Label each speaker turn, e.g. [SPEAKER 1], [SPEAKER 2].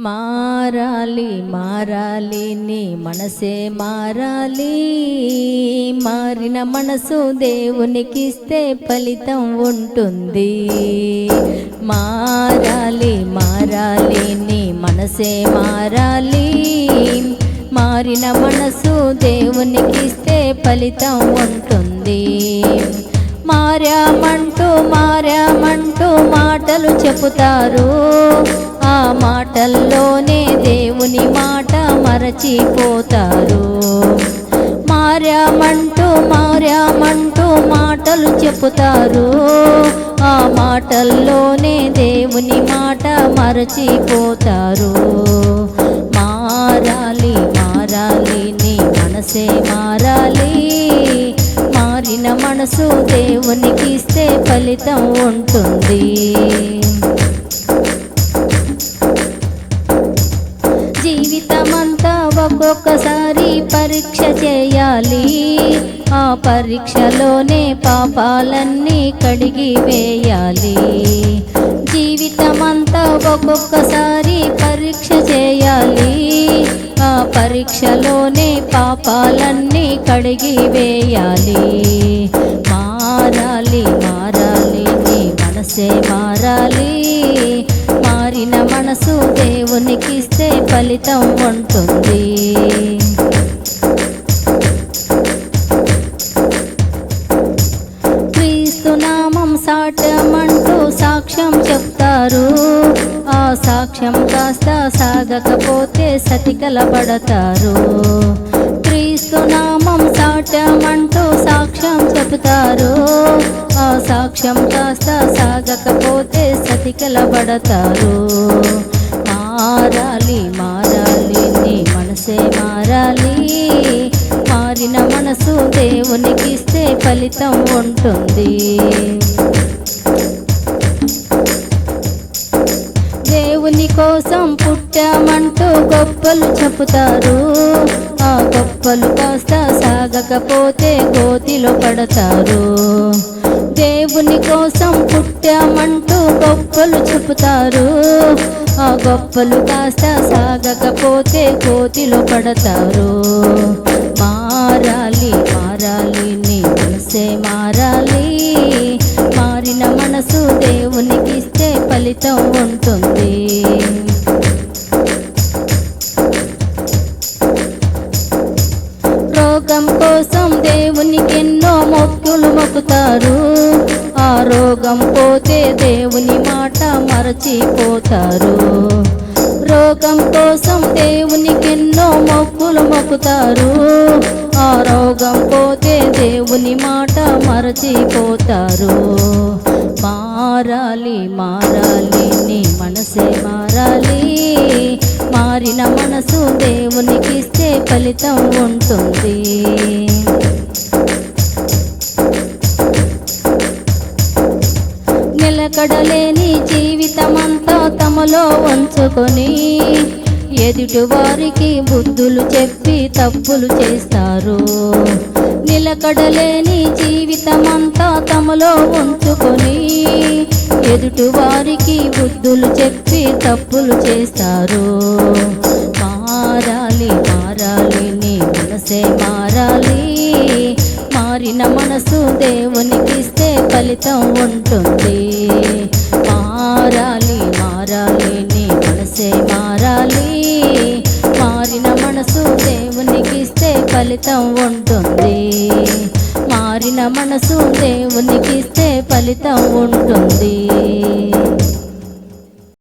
[SPEAKER 1] మారాలి మారాలి నీ మనసే మారాలి. మారిన మనసు దేవునికిస్తే ఫలితం ఉంటుంది. మారాలి మారాలి నీ మనసే మారాలి. మారిన మనసు దేవునికిస్తే ఫలితం ఉంటుంది. మారామంటూ మారామంటూ మాటలు చెబుతారు ఆ మాటలు దేవుని మాట మరచిపోతారు. మారామంటూ మారామంటూ మాటలు చెబుతారు ఆ మాటల్లోనే దేవుని మాట మరచిపోతారు. మారాలి మారాలి నీ మనసే మారాలి. మారిన మనసు దేవునికి ఇస్తే ఫలితం ఉంటుంది. ఒక్కొక్కసారి పరీక్ష చేయాలి. ఆ పరీక్షలోనే పాపాలన్నీ కడిగి వేయాలి. జీవితమంతా ఒక్కొక్కసారి పరీక్ష చేయాలి. ఆ పరీక్షలోనే పాపాలన్నీ కడిగి వేయాలి. మారాలి మారాలి. మనసే మారాలి. మారిన మనసు దేవునికి ఇస్తే ఫలితం ఉంటుంది. క్రీస్తునామం సాటమంటూ సాక్ష్యం చెప్తారు. ఆ సాక్ష్యం కాస్త సాగకపోతే సతికలబడతారు. క్రీస్తు నామం సాటమంటూ సాక్ష్యం చెప్తారు. ఆ సాక్ష్యం కాస్త మారాలి మారాలి నీ మనసే మారాలి. మారిన మనసు దేవునికి ఇస్తే ఫలితం ఉంటుంది. దేవుని కోసం పుట్టామంటూ గొప్పలు చెబుతారు. ఆ గొప్పలు కాస్త సాగకపోతే గోతిలో పడతారు. దేవుని కోసం పుట్టామంటూ గొప్పలు చెబుతారు ఆ గొప్పలు కాస్త సాగకపోతే కోతిలో పడతారు. మారాలి మారాలి నీ మనసే మారాలి. మారిన మనసు దేవునికి ఇస్తే ఫలితం ఉంటుంది. రోగం కోసం దేవునికి ఎన్నో మొక్కులు మొక్కుతారు. రోగం పోతే దేవుని మాట మరచిపోతారు. రోగం కోసం దేవునికి ఎన్నో మొక్కులు మొక్కుతారు. ఆ రోగం పోతే దేవుని మాట మరచిపోతారు. మారాలి మారాలి నీ మనసే మారాలి. మారిన మనసు దేవునికి ఇస్తే ఫలితం ఉంటుంది. నిలకడలేని జీవితమంతా తమలో వంచుకొని ఎదుటి వారికి బుద్ధులు చెప్పి తప్పులు చేస్తారు. నిలకడలేని జీవితమంతా తమలో ఉంచుకొని ఎదుటి వారికి బుద్ధులు చెప్పి తప్పులు చేస్తారు. మారాలి మారాలి నీ మనసే మారాలి. మారిన మనసు దేవునికిస్తే ఫలితం ఉంటుంది. మారాలి మారాలి నీ మనసే మారాలి. మారిన మనసు దేవునికిస్తే ఫలితం ఉంటుంది. మారిన మనసు దేవునికిస్తే ఫలితం ఉంటుంది.